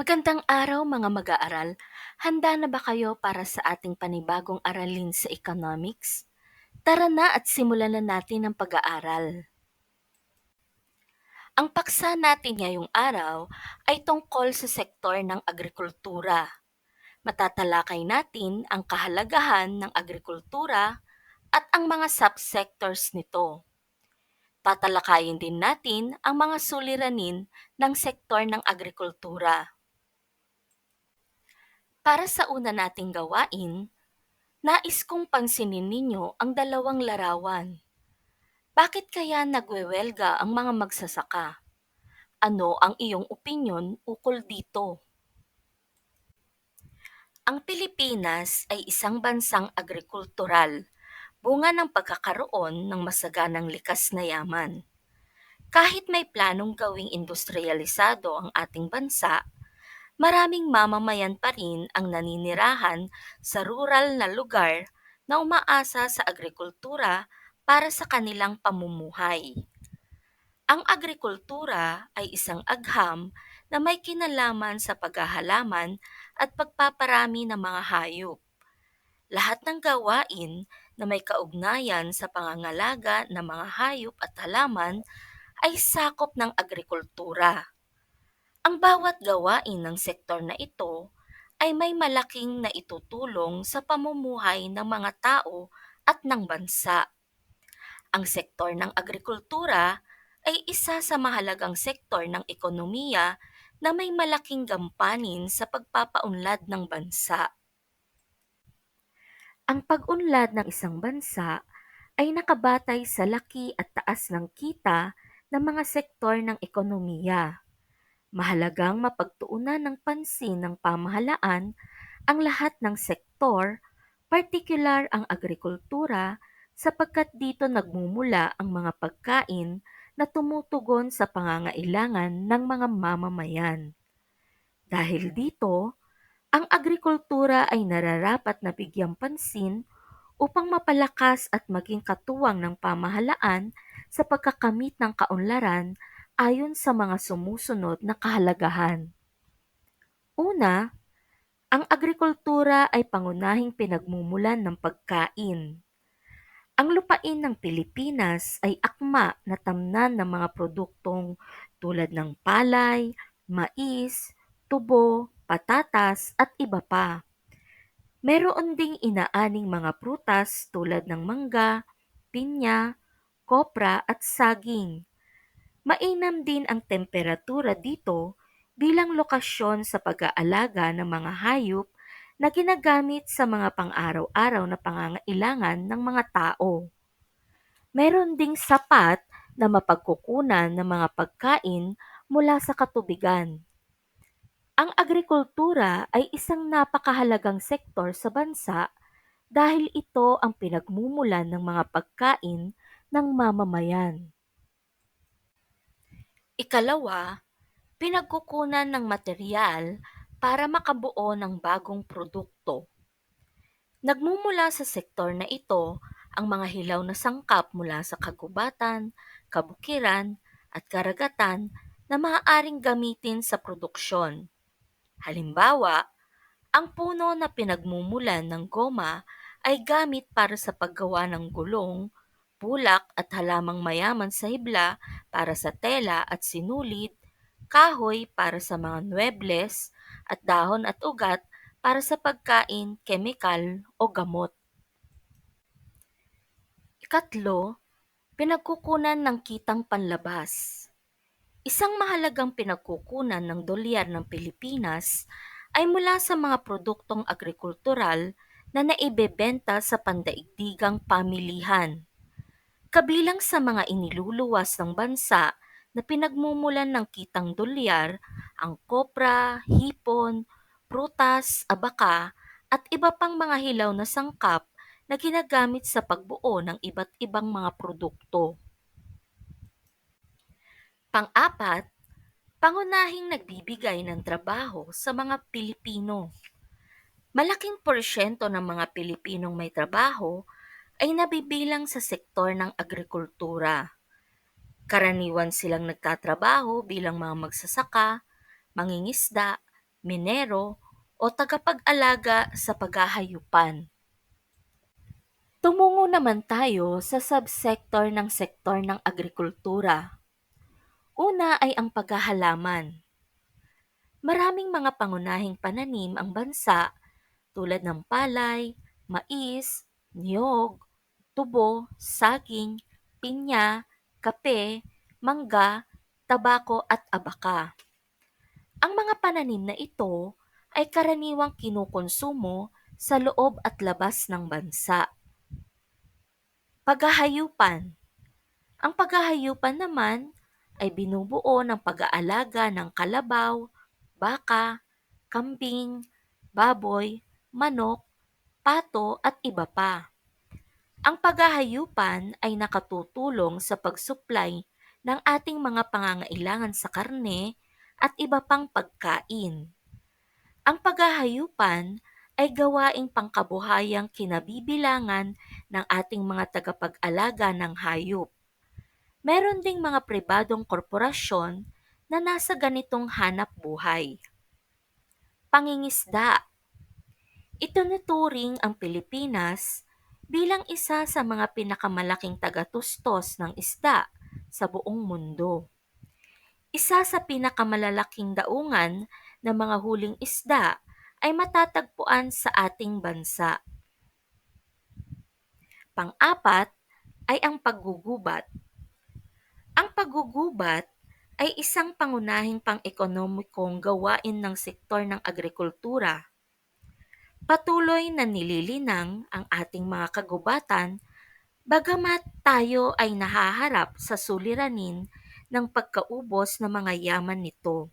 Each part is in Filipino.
Magandang araw mga mag-aaral. Handa na ba kayo para sa ating panibagong aralin sa economics? Tara na at simulan na natin ang pag-aaral. Ang paksa natin ngayong araw ay tungkol sa sektor ng agrikultura. Matatalakay natin ang kahalagahan ng agrikultura at ang mga subsectors nito. Tatalakayin din natin ang mga suliranin ng sektor ng agrikultura. Para sa una nating gawain, nais kong pansinin ninyo ang dalawang larawan. Bakit kaya nagwewelga ang mga magsasaka? Ano ang iyong opinyon ukol dito? Ang Pilipinas ay isang bansang agrikultural, bunga ng pagkakaroon ng masaganang likas na yaman. Kahit may planong gawing industrialisado ang ating bansa, maraming mamamayan pa rin ang naninirahan sa rural na lugar na umaasa sa agrikultura para sa kanilang pamumuhay. Ang agrikultura ay isang agham na may kinalaman sa paghahalaman at pagpaparami ng mga hayop. Lahat ng gawain na may kaugnayan sa pangangalaga ng mga hayop at halaman ay sakop ng agrikultura. Ang bawat gawain ng sektor na ito ay may malaking naitutulong sa pamumuhay ng mga tao at ng bansa. Ang sektor ng agrikultura ay isa sa mahalagang sektor ng ekonomiya na may malaking gampanin sa pagpapaunlad ng bansa. Ang pag-unlad ng isang bansa ay nakabatay sa laki at taas ng kita ng mga sektor ng ekonomiya. Mahalagang mapagtuunan ng pansin ng pamahalaan ang lahat ng sektor, partikular ang agrikultura, sapagkat dito nagmumula ang mga pagkain na tumutugon sa pangangailangan ng mga mamamayan. Dahil dito, ang agrikultura ay nararapat na bigyang pansin upang mapalakas at maging katuwang ng pamahalaan sa pagkakamit ng kaunlaran ayon sa mga sumusunod na kahalagahan. Una, ang agrikultura ay pangunahing pinagmumulan ng pagkain. Ang lupain ng Pilipinas ay akma na tamnan ng mga produktong tulad ng palay, mais, tubo, patatas at iba pa. Meron ding inaaning mga prutas tulad ng mangga, pinya, kopra at saging. Mainam din ang temperatura dito bilang lokasyon sa pag-aalaga ng mga hayop na ginagamit sa mga pang-araw-araw na pangangailangan ng mga tao. Meron ding sapat na mapagkukunan ng mga pagkain mula sa katubigan. Ang agrikultura ay isang napakahalagang sektor sa bansa dahil ito ang pinagmumulan ng mga pagkain ng mamamayan. Ikalawa, pinagkukunan ng material para makabuo ng bagong produkto. Nagmumula sa sektor na ito ang mga hilaw na sangkap mula sa kagubatan, kabukiran at karagatan na maaaring gamitin sa produksyon. Halimbawa, ang puno na pinagmumulan ng goma ay gamit para sa paggawa ng gulong, bulak at halamang mayaman sa hibla para sa tela at sinulid, kahoy para sa mga nuebles, at dahon at ugat para sa pagkain, kemikal o gamot. Ikatlo, pinagkukunan ng kitang panlabas. Isang mahalagang pinagkukunan ng dolyar ng Pilipinas ay mula sa mga produktong agrikultural na naibebenta sa pandaigdigang pamilihan. Kabilang sa mga iniluluwas ng bansa na pinagmumulan ng kitang dolyar ang kopra, hipon, prutas, abaka at iba pang mga hilaw na sangkap na ginagamit sa pagbuo ng iba't ibang mga produkto. Pang-apat, pangunahing nagbibigay ng trabaho sa mga Pilipino. Malaking porsyento ng mga Pilipinong may trabaho ay nabibilang sa sektor ng agrikultura. Karaniwan silang nagtatrabaho bilang mga magsasaka, mangingisda, minero, o tagapag-alaga sa paghahayupan. Tumungo naman tayo sa subsektor ng sektor ng agrikultura. Una ay ang paghahalaman. Maraming mga pangunahing pananim ang bansa tulad ng palay, mais, niyog, tubo, saging, pinya, kape, mangga, tabako at abaka. Ang mga pananim na ito ay karaniwang kinukonsumo sa loob at labas ng bansa. Paghahayupan Ang paghahayupan naman ay binubuo ng pag-aalaga ng kalabaw, baka, kambing, baboy, manok, pato at iba pa. Ang paghahayupan ay nakatutulong sa pagsuplay ng ating mga pangangailangan sa karne at iba pang pagkain. Ang paghahayupan ay gawaing pangkabuhayang kinabibilangan ng ating mga tagapag-alaga ng hayop. Meron ding mga pribadong korporasyon na nasa ganitong hanap buhay. Pangingisda Itinuturing ang Pilipinas bilang isa sa mga pinakamalaking tagatustos ng isda sa buong mundo. Isa sa pinakamalalaking daungan ng mga huling isda ay matatagpuan sa ating bansa. Pang-apat ay ang paggugubat. Ang paggugubat ay isang pangunahing pang-ekonomikong gawain ng sektor ng agrikultura. Patuloy na nililinang ang ating mga kagubatan bagamat tayo ay nahaharap sa suliranin ng pagkaubos ng mga yaman nito.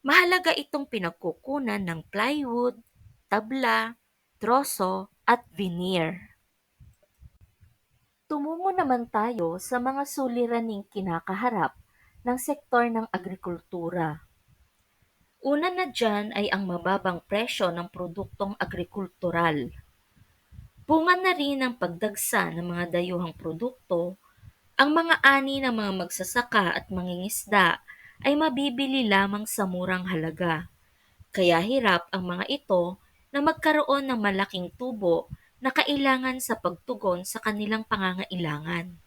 Mahalaga itong pinagkukunan ng plywood, tabla, troso at veneer. Tumungo naman tayo sa mga suliraning kinakaharap ng sektor ng agrikultura. Una na dyan ay ang mababang presyo ng produktong agrikultural. Bunga na rin ng pagdagsa ng mga dayuhang produkto, ang mga ani ng mga magsasaka at mangingisda ay mabibili lamang sa murang halaga. Kaya hirap ang mga ito na magkaroon ng malaking tubo na kailangan sa pagtugon sa kanilang pangangailangan.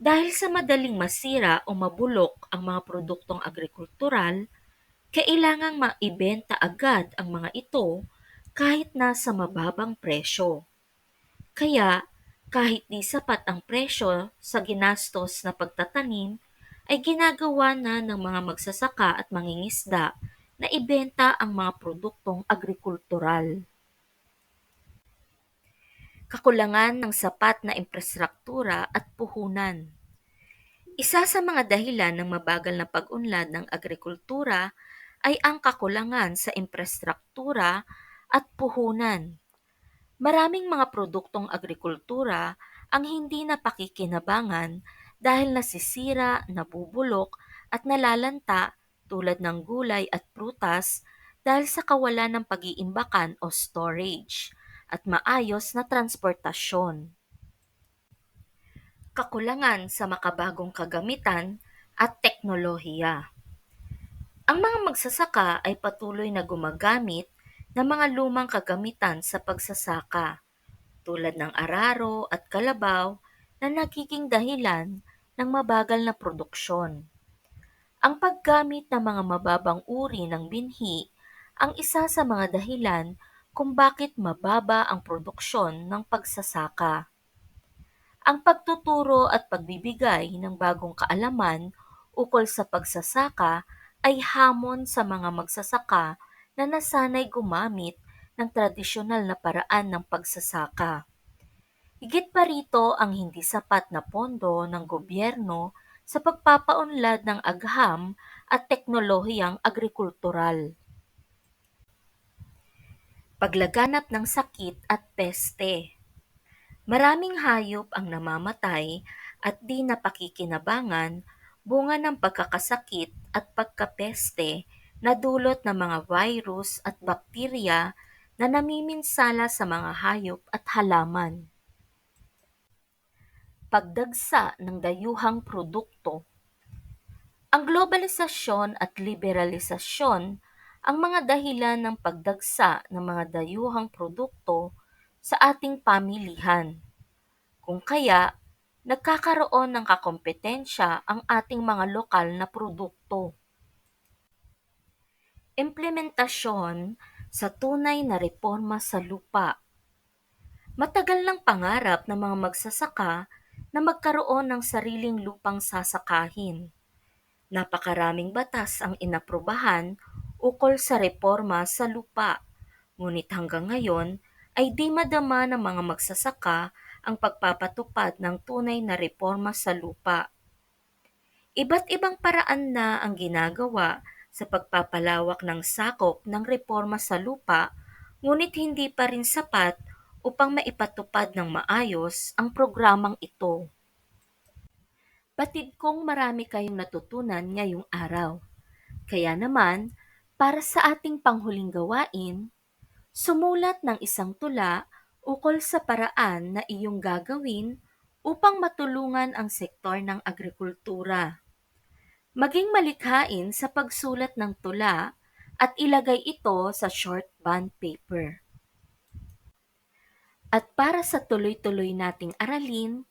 Dahil sa madaling masira o mabulok ang mga produktong agrikultural, kailangang maibenta agad ang mga ito kahit nasa mababang presyo. Kaya, kahit di sapat ang presyo sa ginastos na pagtatanim, ay ginagawa na ng mga magsasaka at mangingisda na ibenta ang mga produktong agrikultural kakulangan ng sapat na infrastruktura at puhunan. Isa sa mga dahilan ng mabagal na pag-unlad ng agrikultura ay ang kakulangan sa infrastruktura at puhunan. Maraming mga produktong agrikultura ang hindi napakikinabangan dahil nasisira, nabubulok at nalalanta tulad ng gulay at prutas dahil sa kawalan ng pag-iimbakan o storage at maayos na transportasyon. Kakulangan sa makabagong kagamitan at teknolohiya. Ang mga magsasaka ay patuloy na gumagamit ng mga lumang kagamitan sa pagsasaka, tulad ng araro at kalabaw na nagiging dahilan ng mabagal na produksyon. Ang paggamit ng mga mababang uri ng binhi ang isa sa mga dahilan kung bakit mababa ang produksyon ng pagsasaka. Ang pagtuturo at pagbibigay ng bagong kaalaman ukol sa pagsasaka ay hamon sa mga magsasaka na nasanay gumamit ng tradisyonal na paraan ng pagsasaka. Higit pa rito ang hindi sapat na pondo ng gobyerno sa pagpapaunlad ng agham at teknolohiyang agrikultural paglaganap ng sakit at peste. Maraming hayop ang namamatay at di napakikinabangan bunga ng pagkakasakit at pagkapeste na dulot ng mga virus at bakterya na namiminsala sa mga hayop at halaman. Pagdagsa ng dayuhang produkto Ang globalisasyon at liberalisasyon ang mga dahilan ng pagdagsa ng mga dayuhang produkto sa ating pamilihan, kung kaya nagkakaroon ng kakompetensya ang ating mga lokal na produkto. Implementasyon sa tunay na reporma sa lupa Matagal ng pangarap ng mga magsasaka na magkaroon ng sariling lupang sasakahin. Napakaraming batas ang inaprubahan ukol sa reforma sa lupa, ngunit hanggang ngayon ay di madama ng mga magsasaka ang pagpapatupad ng tunay na reforma sa lupa. Iba't ibang paraan na ang ginagawa sa pagpapalawak ng sakop ng reforma sa lupa, ngunit hindi pa rin sapat upang maipatupad ng maayos ang programang ito. Batid kong marami kayong natutunan ngayong araw. Kaya naman, para sa ating panghuling gawain, sumulat ng isang tula ukol sa paraan na iyong gagawin upang matulungan ang sektor ng agrikultura. Maging malikhain sa pagsulat ng tula at ilagay ito sa short bond paper. At para sa tuloy-tuloy nating aralin,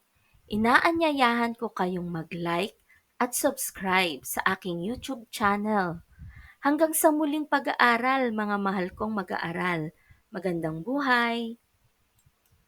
inaanyayahan ko kayong mag-like at subscribe sa aking YouTube channel. Hanggang sa muling pag-aaral, mga mahal kong mag-aaral. Magandang buhay!